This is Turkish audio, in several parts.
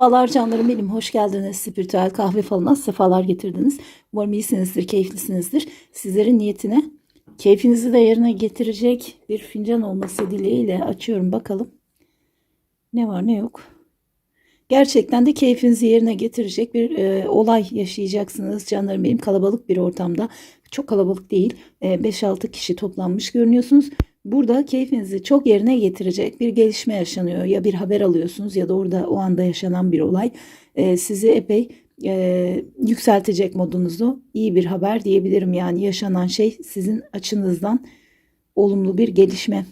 Merhabalar canlarım benim. Hoş geldiniz. Spiritüel kahve falına sefalar getirdiniz. Umarım iyisinizdir, keyiflisinizdir. Sizlerin niyetine keyfinizi de yerine getirecek bir fincan olması dileğiyle açıyorum bakalım. Ne var ne yok. Gerçekten de keyfinizi yerine getirecek bir e, olay yaşayacaksınız canlarım benim. Kalabalık bir ortamda. Çok kalabalık değil. E, 5-6 kişi toplanmış görünüyorsunuz. Burada keyfinizi çok yerine getirecek bir gelişme yaşanıyor. Ya bir haber alıyorsunuz ya da orada o anda yaşanan bir olay e, sizi epey e, yükseltecek modunuzu. İyi bir haber diyebilirim yani yaşanan şey sizin açınızdan olumlu bir gelişme.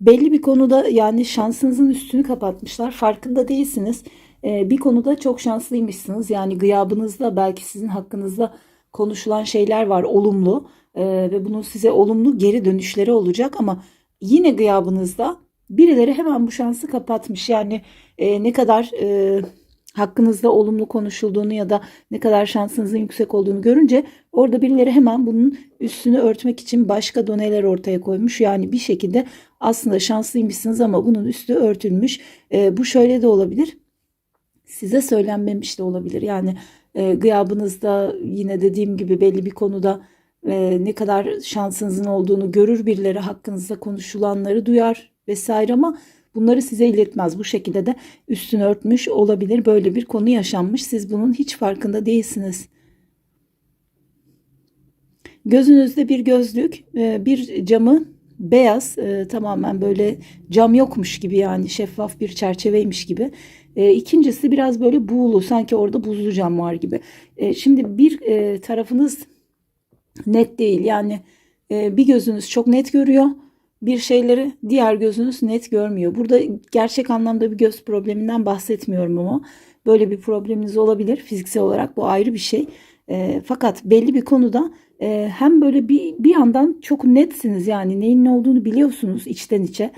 Belli bir konuda yani şansınızın üstünü kapatmışlar. Farkında değilsiniz. Ee, bir konuda çok şanslıymışsınız. Yani gıyabınızda belki sizin hakkınızda konuşulan şeyler var olumlu Ee, ve bunun size olumlu geri dönüşleri olacak ama yine gıyabınızda birileri hemen bu şansı kapatmış. Yani e, ne kadar e, hakkınızda olumlu konuşulduğunu ya da ne kadar şansınızın yüksek olduğunu görünce orada birileri hemen bunun üstünü örtmek için başka doneler ortaya koymuş. Yani bir şekilde aslında şanslıymışsınız ama bunun üstü örtülmüş. E, bu şöyle de olabilir size söylenmemiş de olabilir. Yani e, gıyabınızda yine dediğim gibi belli bir konuda e, ne kadar şansınızın olduğunu görür birileri hakkınızda konuşulanları duyar vesaire ama bunları size iletmez. Bu şekilde de üstünü örtmüş olabilir. Böyle bir konu yaşanmış. Siz bunun hiç farkında değilsiniz. Gözünüzde bir gözlük, e, bir camı beyaz e, tamamen böyle cam yokmuş gibi yani şeffaf bir çerçeveymiş gibi. E, ikincisi biraz böyle buğulu sanki orada buzlu cam var gibi. E, şimdi bir e, tarafınız net değil yani e, bir gözünüz çok net görüyor. Bir şeyleri diğer gözünüz net görmüyor. Burada gerçek anlamda bir göz probleminden bahsetmiyorum ama böyle bir probleminiz olabilir fiziksel olarak bu ayrı bir şey. E, fakat belli bir konuda e, hem böyle bir, bir yandan çok netsiniz yani neyin ne olduğunu biliyorsunuz içten içe.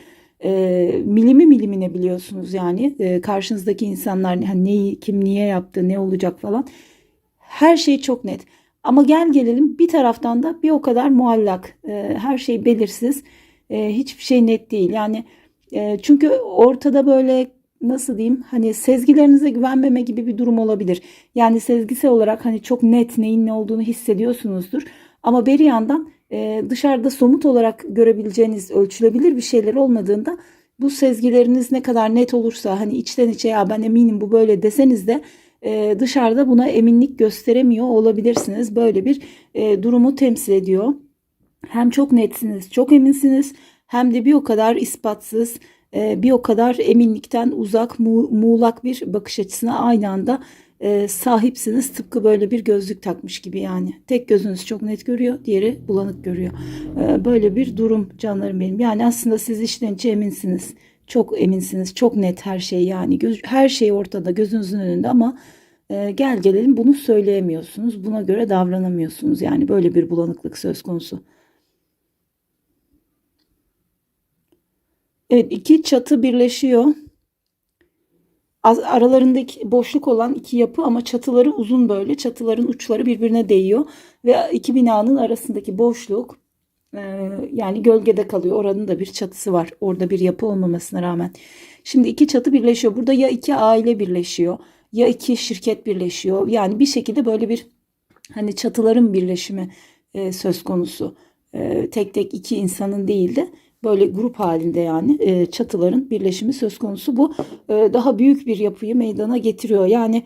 E, milimi milimine biliyorsunuz yani e, karşınızdaki insanlar hani neyi kim niye yaptı ne olacak falan. Her şey çok net. Ama gel gelelim bir taraftan da bir o kadar muallak. E, her şey belirsiz. E, hiçbir şey net değil. Yani e, çünkü ortada böyle nasıl diyeyim hani sezgilerinize güvenmeme gibi bir durum olabilir. Yani sezgisel olarak hani çok net neyin ne olduğunu hissediyorsunuzdur. Ama bir yandan e, dışarıda somut olarak görebileceğiniz ölçülebilir bir şeyler olmadığında bu sezgileriniz ne kadar net olursa hani içten içe ya ben eminim bu böyle deseniz de e, dışarıda buna eminlik gösteremiyor olabilirsiniz. Böyle bir e, durumu temsil ediyor. Hem çok netsiniz, çok eminsiniz hem de bir o kadar ispatsız, e, bir o kadar eminlikten uzak, mu, muğlak bir bakış açısına aynı anda e, sahipsiniz. Tıpkı böyle bir gözlük takmış gibi yani. Tek gözünüz çok net görüyor, diğeri bulanık görüyor. E, böyle bir durum canlarım benim. Yani aslında siz işten içe eminsiniz. Çok eminsiniz, çok net her şey yani. Göz, her şey ortada, gözünüzün önünde ama e, gel gelelim bunu söyleyemiyorsunuz. Buna göre davranamıyorsunuz. Yani böyle bir bulanıklık söz konusu. Evet iki çatı birleşiyor. Aralarındaki boşluk olan iki yapı ama çatıları uzun böyle. Çatıların uçları birbirine değiyor. Ve iki binanın arasındaki boşluk e, yani gölgede kalıyor. Oranın da bir çatısı var. Orada bir yapı olmamasına rağmen. Şimdi iki çatı birleşiyor. Burada ya iki aile birleşiyor ya iki şirket birleşiyor. Yani bir şekilde böyle bir hani çatıların birleşimi e, söz konusu. E, tek tek iki insanın değil de böyle grup halinde yani e, çatıların birleşimi söz konusu. Bu e, daha büyük bir yapıyı meydana getiriyor. Yani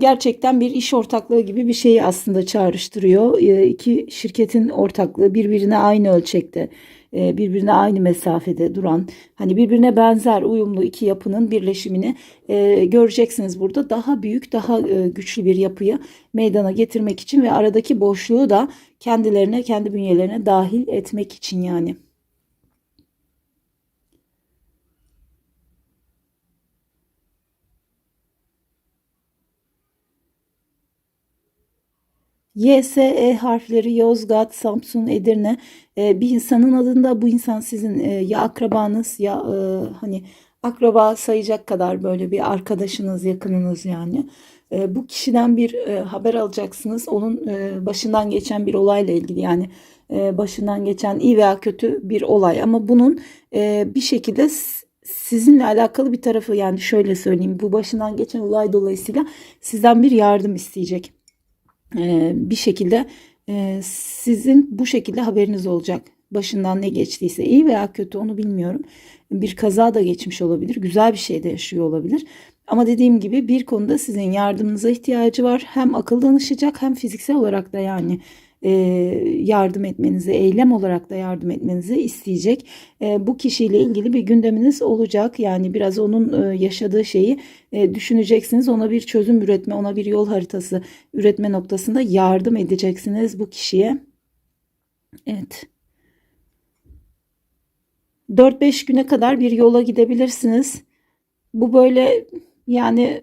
gerçekten bir iş ortaklığı gibi bir şeyi aslında çağrıştırıyor. E, iki şirketin ortaklığı birbirine aynı ölçekte, e, birbirine aynı mesafede duran, hani birbirine benzer uyumlu iki yapının birleşimini e, göreceksiniz burada. Daha büyük, daha e, güçlü bir yapıyı meydana getirmek için ve aradaki boşluğu da kendilerine, kendi bünyelerine dahil etmek için yani. Y, S, E harfleri Yozgat, Samsun, Edirne e, bir insanın adında bu insan sizin e, ya akrabanız ya e, hani akraba sayacak kadar böyle bir arkadaşınız, yakınınız yani. E, bu kişiden bir e, haber alacaksınız. Onun e, başından geçen bir olayla ilgili yani e, başından geçen iyi veya kötü bir olay ama bunun e, bir şekilde sizinle alakalı bir tarafı yani şöyle söyleyeyim bu başından geçen olay dolayısıyla sizden bir yardım isteyecek. E, bir şekilde e, sizin bu şekilde haberiniz olacak. Başından ne geçtiyse iyi veya kötü onu bilmiyorum. Bir kaza da geçmiş olabilir. Güzel bir şey de yaşıyor olabilir. Ama dediğim gibi bir konuda sizin yardımınıza ihtiyacı var. Hem akıl danışacak hem fiziksel olarak da yani yardım etmenizi, eylem olarak da yardım etmenizi isteyecek. E, bu kişiyle ilgili bir gündeminiz olacak. Yani biraz onun e, yaşadığı şeyi e, düşüneceksiniz. Ona bir çözüm üretme, ona bir yol haritası üretme noktasında yardım edeceksiniz bu kişiye. Evet. 4-5 güne kadar bir yola gidebilirsiniz. Bu böyle yani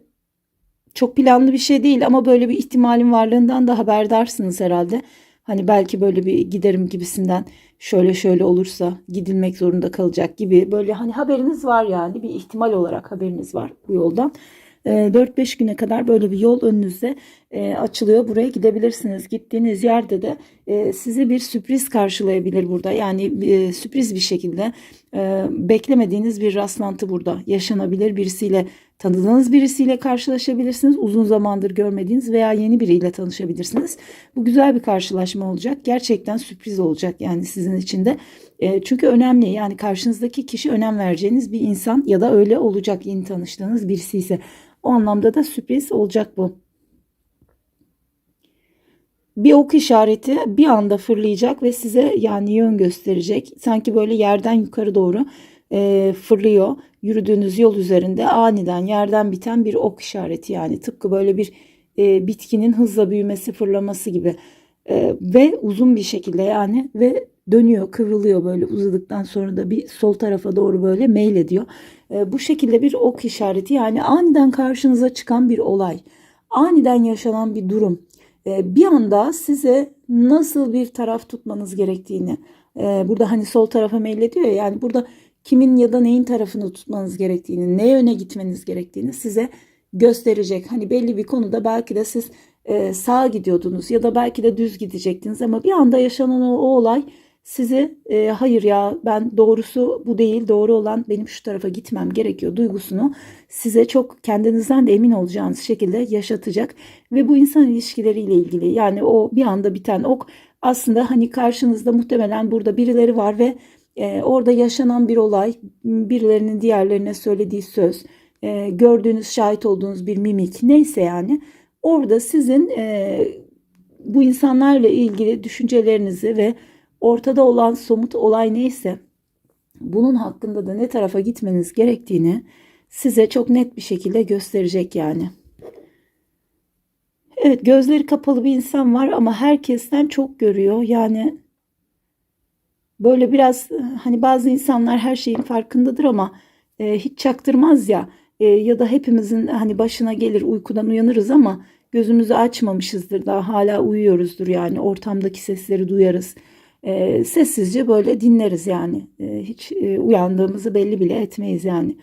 çok planlı bir şey değil ama böyle bir ihtimalin varlığından da haberdarsınız herhalde. Hani belki böyle bir giderim gibisinden şöyle şöyle olursa gidilmek zorunda kalacak gibi böyle hani haberiniz var yani bir ihtimal olarak haberiniz var bu yoldan. E, 4-5 güne kadar böyle bir yol önünüzde e, açılıyor. Buraya gidebilirsiniz. Gittiğiniz yerde de e, sizi bir sürpriz karşılayabilir burada. Yani e, sürpriz bir şekilde beklemediğiniz bir rastlantı burada yaşanabilir. Birisiyle tanıdığınız birisiyle karşılaşabilirsiniz. Uzun zamandır görmediğiniz veya yeni biriyle tanışabilirsiniz. Bu güzel bir karşılaşma olacak. Gerçekten sürpriz olacak yani sizin için de. E, çünkü önemli yani karşınızdaki kişi önem vereceğiniz bir insan ya da öyle olacak yeni tanıştığınız birisi ise. O anlamda da sürpriz olacak bu. Bir ok işareti bir anda fırlayacak ve size yani yön gösterecek. Sanki böyle yerden yukarı doğru e, fırlıyor. Yürüdüğünüz yol üzerinde aniden yerden biten bir ok işareti yani tıpkı böyle bir e, bitkinin hızla büyümesi fırlaması gibi E, ve uzun bir şekilde yani ve dönüyor kıvrılıyor böyle uzadıktan sonra da bir sol tarafa doğru böyle meylediyor. E, bu şekilde bir ok işareti yani aniden karşınıza çıkan bir olay aniden yaşanan bir durum e, bir anda size nasıl bir taraf tutmanız gerektiğini e, burada hani sol tarafa meylediyor ya yani burada kimin ya da neyin tarafını tutmanız gerektiğini, ne yöne gitmeniz gerektiğini size gösterecek. Hani belli bir konuda belki de siz e, sağa gidiyordunuz ya da belki de düz gidecektiniz ama bir anda yaşanan o, o olay sizi e, hayır ya ben doğrusu bu değil doğru olan benim şu tarafa gitmem gerekiyor duygusunu size çok kendinizden de emin olacağınız şekilde yaşatacak ve bu insan ilişkileriyle ilgili yani o bir anda biten ok aslında hani karşınızda muhtemelen burada birileri var ve e, orada yaşanan bir olay birilerinin diğerlerine söylediği söz e, gördüğünüz şahit olduğunuz bir mimik neyse yani orada sizin e, bu insanlarla ilgili düşüncelerinizi ve ortada olan somut olay neyse bunun hakkında da ne tarafa gitmeniz gerektiğini size çok net bir şekilde gösterecek yani. Evet gözleri kapalı bir insan var ama herkesten çok görüyor. Yani böyle biraz hani bazı insanlar her şeyin farkındadır ama e, hiç çaktırmaz ya E, ya da hepimizin hani başına gelir uykudan uyanırız ama gözümüzü açmamışızdır daha hala uyuyoruzdur yani ortamdaki sesleri duyarız. E, sessizce böyle dinleriz yani E, hiç e, uyandığımızı belli bile etmeyiz yani.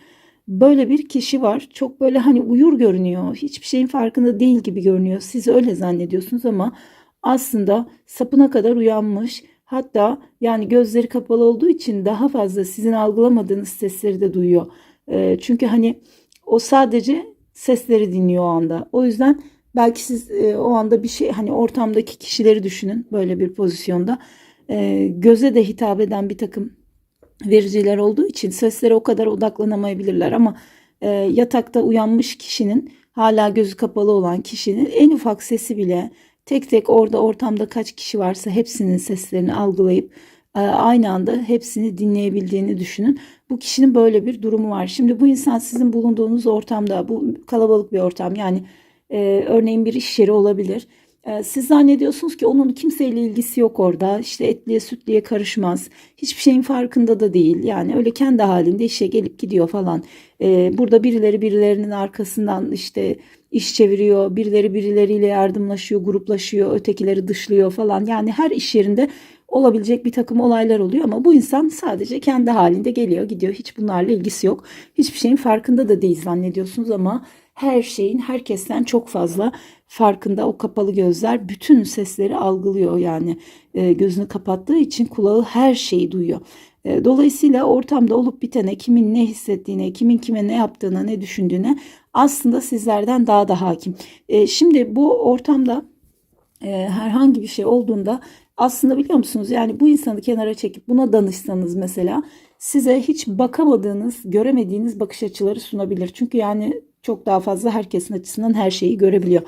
Böyle bir kişi var. Çok böyle hani uyur görünüyor. Hiçbir şeyin farkında değil gibi görünüyor. Siz öyle zannediyorsunuz ama aslında sapına kadar uyanmış. Hatta yani gözleri kapalı olduğu için daha fazla sizin algılamadığınız sesleri de duyuyor. E, çünkü hani o sadece sesleri dinliyor o anda. O yüzden belki siz e, o anda bir şey hani ortamdaki kişileri düşünün böyle bir pozisyonda. E, göze de hitap eden bir takım vericiler olduğu için seslere o kadar odaklanamayabilirler ama e, yatakta uyanmış kişinin hala gözü kapalı olan kişinin en ufak sesi bile tek tek orada ortamda kaç kişi varsa hepsinin seslerini algılayıp e, aynı anda hepsini dinleyebildiğini düşünün. Bu kişinin böyle bir durumu var. Şimdi bu insan sizin bulunduğunuz ortamda bu kalabalık bir ortam yani e, örneğin bir iş yeri olabilir. E, siz zannediyorsunuz ki onun kimseyle ilgisi yok orada. İşte etliye sütliye karışmaz. Hiçbir şeyin farkında da değil. Yani öyle kendi halinde işe gelip gidiyor falan. E, burada birileri birilerinin arkasından işte iş çeviriyor. Birileri birileriyle yardımlaşıyor, gruplaşıyor, ötekileri dışlıyor falan. Yani her iş yerinde olabilecek bir takım olaylar oluyor ama bu insan sadece kendi halinde geliyor gidiyor. Hiç bunlarla ilgisi yok. Hiçbir şeyin farkında da değil zannediyorsunuz ama her şeyin herkesten çok fazla farkında o kapalı gözler bütün sesleri algılıyor yani e, gözünü kapattığı için kulağı her şeyi duyuyor. E, dolayısıyla ortamda olup bitene kimin ne hissettiğine, kimin kime ne yaptığına, ne düşündüğüne aslında sizlerden daha da hakim. E, şimdi bu ortamda e, herhangi bir şey olduğunda aslında biliyor musunuz yani bu insanı kenara çekip buna danışsanız mesela size hiç bakamadığınız, göremediğiniz bakış açıları sunabilir. Çünkü yani çok daha fazla herkesin açısından her şeyi görebiliyor.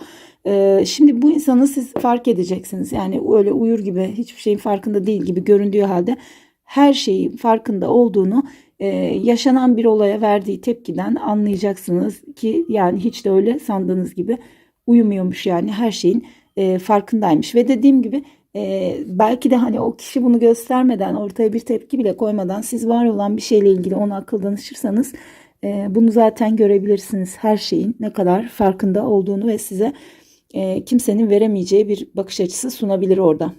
Şimdi bu insanı siz fark edeceksiniz. Yani öyle uyur gibi hiçbir şeyin farkında değil gibi göründüğü halde her şeyin farkında olduğunu e, yaşanan bir olaya verdiği tepkiden anlayacaksınız ki yani hiç de öyle sandığınız gibi uyumuyormuş yani her şeyin e, farkındaymış ve dediğim gibi e, belki de hani o kişi bunu göstermeden ortaya bir tepki bile koymadan siz var olan bir şeyle ilgili ona akıl danışırsanız e, bunu zaten görebilirsiniz her şeyin ne kadar farkında olduğunu ve size e, kimsenin veremeyeceği bir bakış açısı sunabilir orada.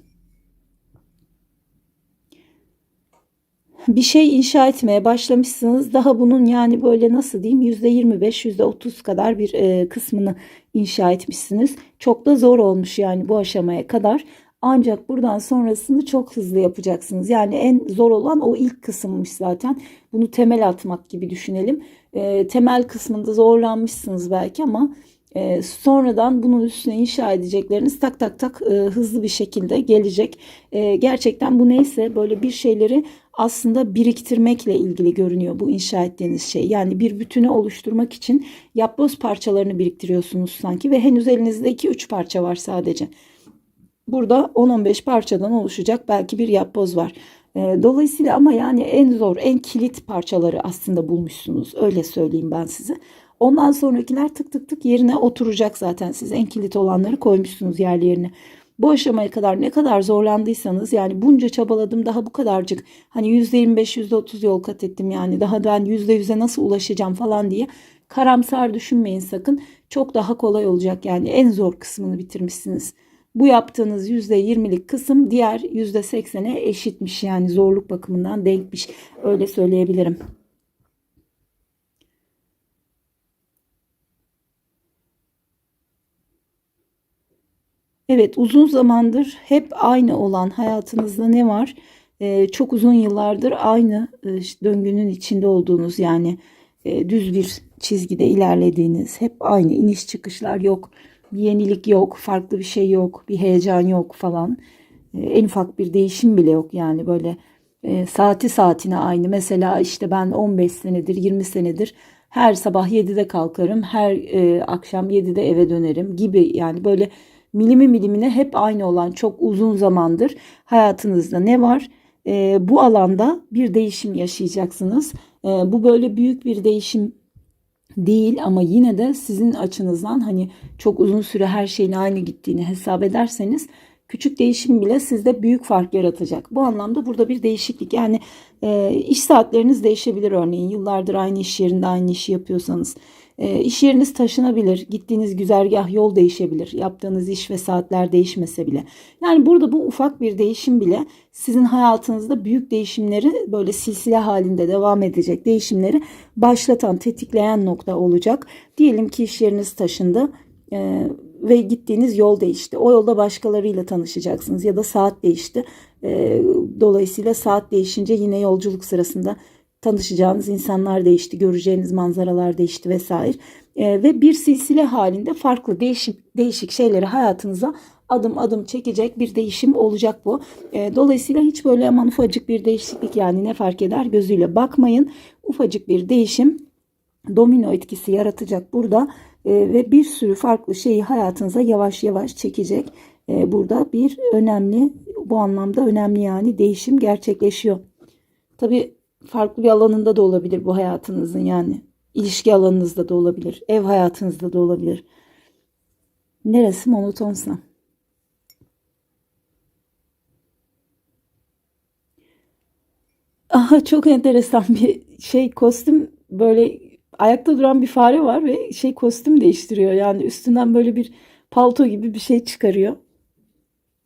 Bir şey inşa etmeye başlamışsınız. Daha bunun yani böyle nasıl diyeyim %25, %30 kadar bir e, kısmını inşa etmişsiniz. Çok da zor olmuş yani bu aşamaya kadar. Ancak buradan sonrasını çok hızlı yapacaksınız. Yani en zor olan o ilk kısımmış zaten. Bunu temel atmak gibi düşünelim. E, temel kısmında zorlanmışsınız belki ama e, sonradan bunun üstüne inşa edecekleriniz tak tak tak e, hızlı bir şekilde gelecek. E, gerçekten bu neyse böyle bir şeyleri aslında biriktirmekle ilgili görünüyor bu inşa ettiğiniz şey. Yani bir bütünü oluşturmak için yapboz parçalarını biriktiriyorsunuz sanki ve henüz elinizde 2-3 parça var sadece. Burada 10-15 parçadan oluşacak belki bir yapboz var. E, dolayısıyla ama yani en zor, en kilit parçaları aslında bulmuşsunuz. Öyle söyleyeyim ben size. Ondan sonrakiler tık tık tık yerine oturacak zaten. Siz en kilit olanları koymuşsunuz yerlerine. Bu aşamaya kadar ne kadar zorlandıysanız yani bunca çabaladım daha bu kadarcık hani %25 %30 yol kat ettim yani daha ben %100'e nasıl ulaşacağım falan diye karamsar düşünmeyin sakın. Çok daha kolay olacak yani en zor kısmını bitirmişsiniz. Bu yaptığınız %20'lik kısım diğer %80'e eşitmiş yani zorluk bakımından denkmiş öyle söyleyebilirim. Evet uzun zamandır hep aynı olan hayatınızda ne var? Ee, çok uzun yıllardır aynı e, döngünün içinde olduğunuz yani e, düz bir çizgide ilerlediğiniz hep aynı iniş çıkışlar yok. Bir yenilik yok, farklı bir şey yok, bir heyecan yok falan. E, en ufak bir değişim bile yok yani böyle e, saati saatine aynı. Mesela işte ben 15 senedir 20 senedir her sabah 7'de kalkarım, her e, akşam 7'de eve dönerim gibi yani böyle milimi milimine hep aynı olan çok uzun zamandır hayatınızda ne var? E, bu alanda bir değişim yaşayacaksınız. E, bu böyle büyük bir değişim değil ama yine de sizin açınızdan hani çok uzun süre her şeyin aynı gittiğini hesap ederseniz küçük değişim bile sizde büyük fark yaratacak. Bu anlamda burada bir değişiklik yani e, iş saatleriniz değişebilir örneğin yıllardır aynı iş yerinde aynı işi yapıyorsanız e, iş yeriniz taşınabilir, gittiğiniz güzergah yol değişebilir, yaptığınız iş ve saatler değişmese bile. Yani burada bu ufak bir değişim bile sizin hayatınızda büyük değişimleri böyle silsile halinde devam edecek değişimleri başlatan, tetikleyen nokta olacak. Diyelim ki iş yeriniz taşındı e, ve gittiğiniz yol değişti. O yolda başkalarıyla tanışacaksınız ya da saat değişti. E, dolayısıyla saat değişince yine yolculuk sırasında tanışacağınız insanlar değişti, göreceğiniz manzaralar değişti vesaire. E, ve bir silsile halinde farklı değişik değişik şeyleri hayatınıza adım adım çekecek bir değişim olacak bu. E, dolayısıyla hiç böyle aman ufacık bir değişiklik yani ne fark eder gözüyle bakmayın. Ufacık bir değişim domino etkisi yaratacak burada e, ve bir sürü farklı şeyi hayatınıza yavaş yavaş çekecek. E, burada bir önemli bu anlamda önemli yani değişim gerçekleşiyor. Tabii farklı bir alanında da olabilir bu hayatınızın yani. ilişki alanınızda da olabilir. Ev hayatınızda da olabilir. Neresi monotonsa. Aha çok enteresan bir şey kostüm böyle ayakta duran bir fare var ve şey kostüm değiştiriyor. Yani üstünden böyle bir palto gibi bir şey çıkarıyor.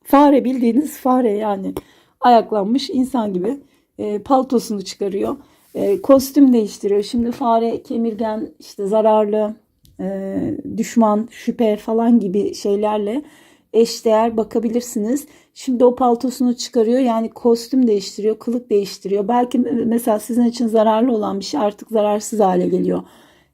Fare bildiğiniz fare yani ayaklanmış insan gibi e, paltosunu çıkarıyor. E, kostüm değiştiriyor. Şimdi fare kemirgen işte zararlı e, düşman, şüphe falan gibi şeylerle eşdeğer bakabilirsiniz. Şimdi o paltosunu çıkarıyor yani kostüm değiştiriyor, kılık değiştiriyor. Belki mesela sizin için zararlı olan bir şey artık zararsız hale geliyor.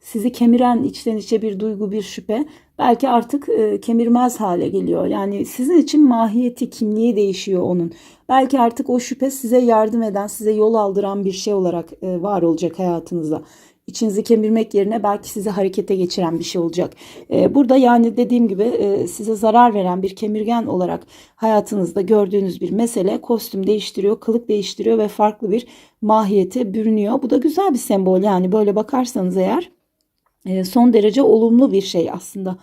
Sizi kemiren içten içe bir duygu, bir şüphe belki artık e, kemirmez hale geliyor. Yani sizin için mahiyeti, kimliği değişiyor onun. Belki artık o şüphe size yardım eden, size yol aldıran bir şey olarak e, var olacak hayatınızda. İçinizi kemirmek yerine belki sizi harekete geçiren bir şey olacak. E, burada yani dediğim gibi e, size zarar veren bir kemirgen olarak hayatınızda gördüğünüz bir mesele kostüm değiştiriyor, kılık değiştiriyor ve farklı bir mahiyete bürünüyor. Bu da güzel bir sembol yani böyle bakarsanız eğer son derece olumlu bir şey aslında.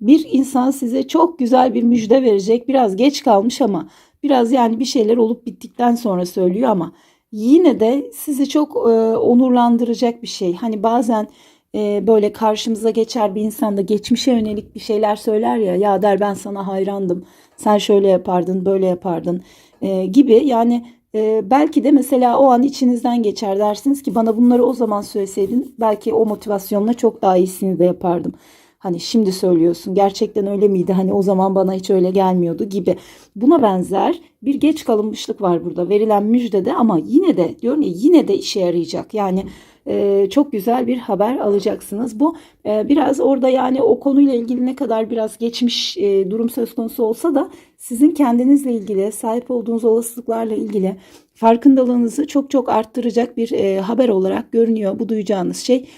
Bir insan size çok güzel bir müjde verecek. Biraz geç kalmış ama biraz yani bir şeyler olup bittikten sonra söylüyor ama yine de sizi çok e, onurlandıracak bir şey. Hani bazen e, böyle karşımıza geçer bir insan da geçmişe yönelik bir şeyler söyler ya ya der ben sana hayrandım. Sen şöyle yapardın, böyle yapardın e, gibi. Yani e, belki de mesela o an içinizden geçer dersiniz ki bana bunları o zaman söyleseydin belki o motivasyonla çok daha iyisini de yapardım. Hani şimdi söylüyorsun gerçekten öyle miydi hani o zaman bana hiç öyle gelmiyordu gibi. Buna benzer bir geç kalınmışlık var burada verilen müjdede ama yine de diyorum ya yine de işe yarayacak. Yani e, çok güzel bir haber alacaksınız. Bu e, biraz orada yani o konuyla ilgili ne kadar biraz geçmiş e, durum söz konusu olsa da sizin kendinizle ilgili sahip olduğunuz olasılıklarla ilgili farkındalığınızı çok çok arttıracak bir e, haber olarak görünüyor bu duyacağınız şey.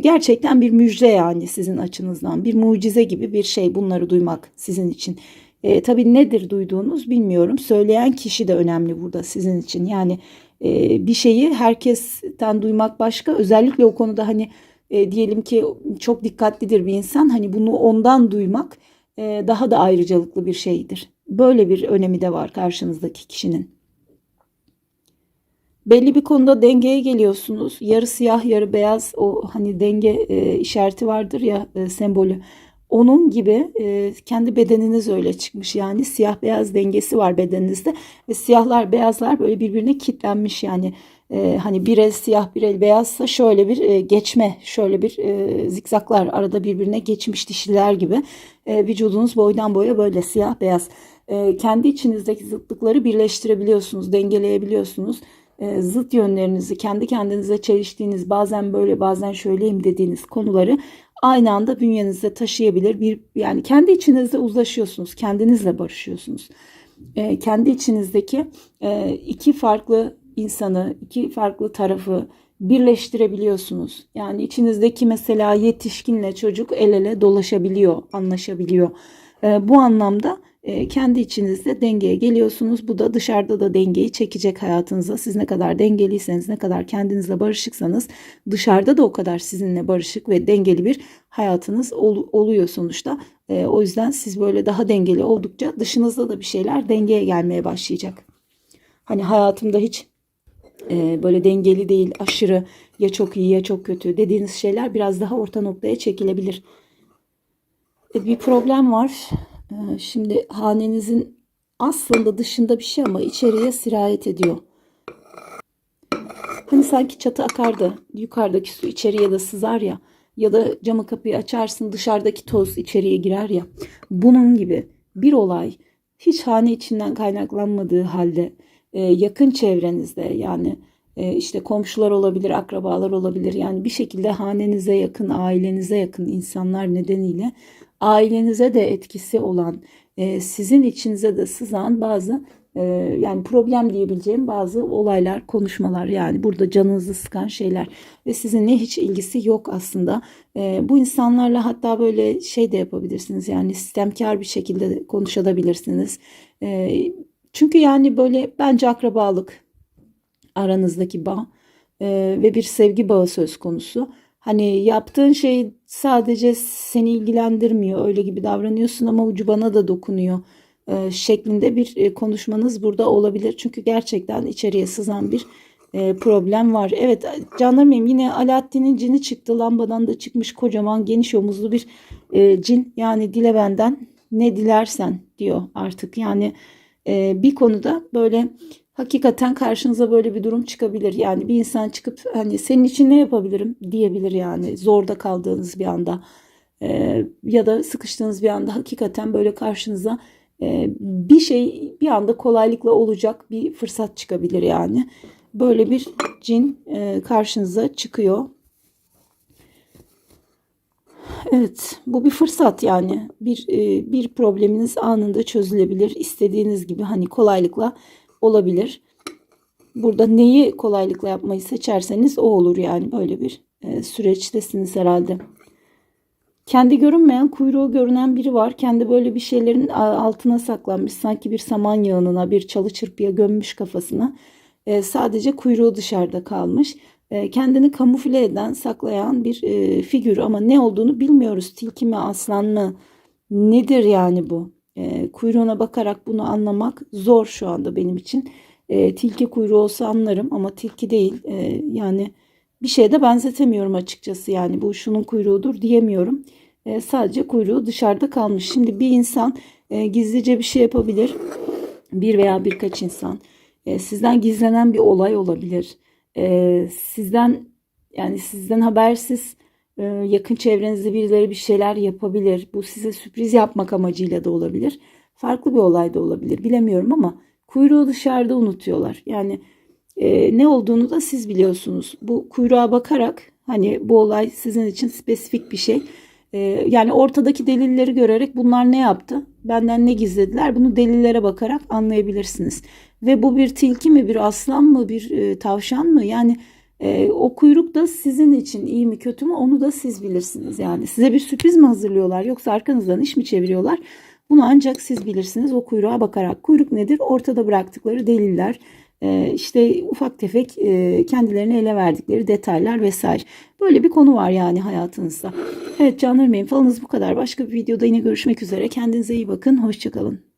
Gerçekten bir müjde yani sizin açınızdan bir mucize gibi bir şey bunları duymak sizin için. E, tabii nedir duyduğunuz bilmiyorum. Söyleyen kişi de önemli burada sizin için. Yani e, bir şeyi herkesten duymak başka. Özellikle o konuda hani e, diyelim ki çok dikkatlidir bir insan. Hani bunu ondan duymak e, daha da ayrıcalıklı bir şeydir. Böyle bir önemi de var karşınızdaki kişinin. Belli bir konuda dengeye geliyorsunuz. Yarı siyah yarı beyaz o hani denge e, işareti vardır ya e, sembolü. Onun gibi e, kendi bedeniniz öyle çıkmış. Yani siyah beyaz dengesi var bedeninizde ve siyahlar beyazlar böyle birbirine kilitlenmiş. Yani e, hani bir el siyah bir el beyazsa şöyle bir e, geçme şöyle bir e, zikzaklar arada birbirine geçmiş dişiler gibi. E, vücudunuz boydan boya böyle siyah beyaz. E, kendi içinizdeki zıtlıkları birleştirebiliyorsunuz dengeleyebiliyorsunuz. E, zıt yönlerinizi kendi kendinize çeliştiğiniz bazen böyle bazen şöyleyim dediğiniz konuları aynı anda bünyenizde taşıyabilir. Bir yani kendi içinizde uzlaşıyorsunuz kendinizle barışıyorsunuz. E, kendi içinizdeki e, iki farklı insanı iki farklı tarafı birleştirebiliyorsunuz. Yani içinizdeki mesela yetişkinle çocuk el ele dolaşabiliyor anlaşabiliyor. E, bu anlamda kendi içinizde dengeye geliyorsunuz. Bu da dışarıda da dengeyi çekecek hayatınıza. Siz ne kadar dengeliyseniz, ne kadar kendinizle barışıksanız dışarıda da o kadar sizinle barışık ve dengeli bir hayatınız ol, oluyor sonuçta. E, o yüzden siz böyle daha dengeli oldukça dışınızda da bir şeyler dengeye gelmeye başlayacak. Hani hayatımda hiç e, böyle dengeli değil, aşırı ya çok iyi ya çok kötü dediğiniz şeyler biraz daha orta noktaya çekilebilir. E, bir problem var. Ee, şimdi hanenizin aslında dışında bir şey ama içeriye sirayet ediyor. Hani sanki çatı akardı. Yukarıdaki su içeriye de sızar ya. Ya da camı kapıyı açarsın dışarıdaki toz içeriye girer ya. Bunun gibi bir olay hiç hane içinden kaynaklanmadığı halde e, yakın çevrenizde yani e, işte komşular olabilir, akrabalar olabilir. Yani bir şekilde hanenize yakın, ailenize yakın insanlar nedeniyle ailenize de etkisi olan, e, sizin içinize de sızan bazı e, yani problem diyebileceğim bazı olaylar, konuşmalar yani burada canınızı sıkan şeyler ve sizinle hiç ilgisi yok aslında. E, bu insanlarla hatta böyle şey de yapabilirsiniz yani sistemkar bir şekilde konuşabilirsiniz. Çünkü yani böyle bence akrabalık aranızdaki bağ ve bir sevgi bağı söz konusu. Hani yaptığın şey sadece seni ilgilendirmiyor öyle gibi davranıyorsun ama ucu bana da dokunuyor e, şeklinde bir e, konuşmanız burada olabilir. Çünkü gerçekten içeriye sızan bir e, problem var. Evet canlarım benim yine Alaaddin'in cini çıktı. Lambadan da çıkmış kocaman geniş omuzlu bir e, cin. Yani dile benden ne dilersen diyor artık. Yani e, bir konuda böyle hakikaten karşınıza böyle bir durum çıkabilir. Yani bir insan çıkıp hani senin için ne yapabilirim diyebilir yani zorda kaldığınız bir anda Ee, ya da sıkıştığınız bir anda hakikaten böyle karşınıza e, bir şey bir anda kolaylıkla olacak bir fırsat çıkabilir yani. Böyle bir cin e, karşınıza çıkıyor. Evet, bu bir fırsat yani. Bir e, bir probleminiz anında çözülebilir. İstediğiniz gibi hani kolaylıkla olabilir. Burada neyi kolaylıkla yapmayı seçerseniz o olur yani böyle bir e, süreçtesiniz herhalde. Kendi görünmeyen, kuyruğu görünen biri var. Kendi böyle bir şeylerin altına saklanmış. Sanki bir saman yığınına, bir çalı çırpıya gömmüş kafasına. E, sadece kuyruğu dışarıda kalmış. E, kendini kamufle eden, saklayan bir e, figür ama ne olduğunu bilmiyoruz. Tilki mi, aslan mı? Nedir yani bu? E, kuyruğuna bakarak bunu anlamak zor şu anda benim için. E, tilki kuyruğu olsa anlarım ama tilki değil. E, yani bir şeye de benzetemiyorum açıkçası. Yani bu şunun kuyruğudur diyemiyorum. E, sadece kuyruğu dışarıda kalmış. Şimdi bir insan e, gizlice bir şey yapabilir. Bir veya birkaç insan. E, sizden gizlenen bir olay olabilir. E, sizden yani sizden habersiz yakın çevrenizde birileri bir şeyler yapabilir. Bu size sürpriz yapmak amacıyla da olabilir. Farklı bir olay da olabilir. Bilemiyorum ama kuyruğu dışarıda unutuyorlar. Yani e, ne olduğunu da siz biliyorsunuz. Bu kuyruğa bakarak hani bu olay sizin için spesifik bir şey. E, yani ortadaki delilleri görerek bunlar ne yaptı? Benden ne gizlediler? Bunu delillere bakarak anlayabilirsiniz. Ve bu bir tilki mi, bir aslan mı, bir e, tavşan mı? Yani e, o kuyruk da sizin için iyi mi kötü mü onu da siz bilirsiniz. Yani size bir sürpriz mi hazırlıyorlar yoksa arkanızdan iş mi çeviriyorlar? Bunu ancak siz bilirsiniz o kuyruğa bakarak. Kuyruk nedir? Ortada bıraktıkları deliller, e, işte ufak tefek e, kendilerini ele verdikleri detaylar vesaire. Böyle bir konu var yani hayatınızda. Evet canlarım benim falınız bu kadar. Başka bir videoda yine görüşmek üzere. Kendinize iyi bakın. Hoşçakalın.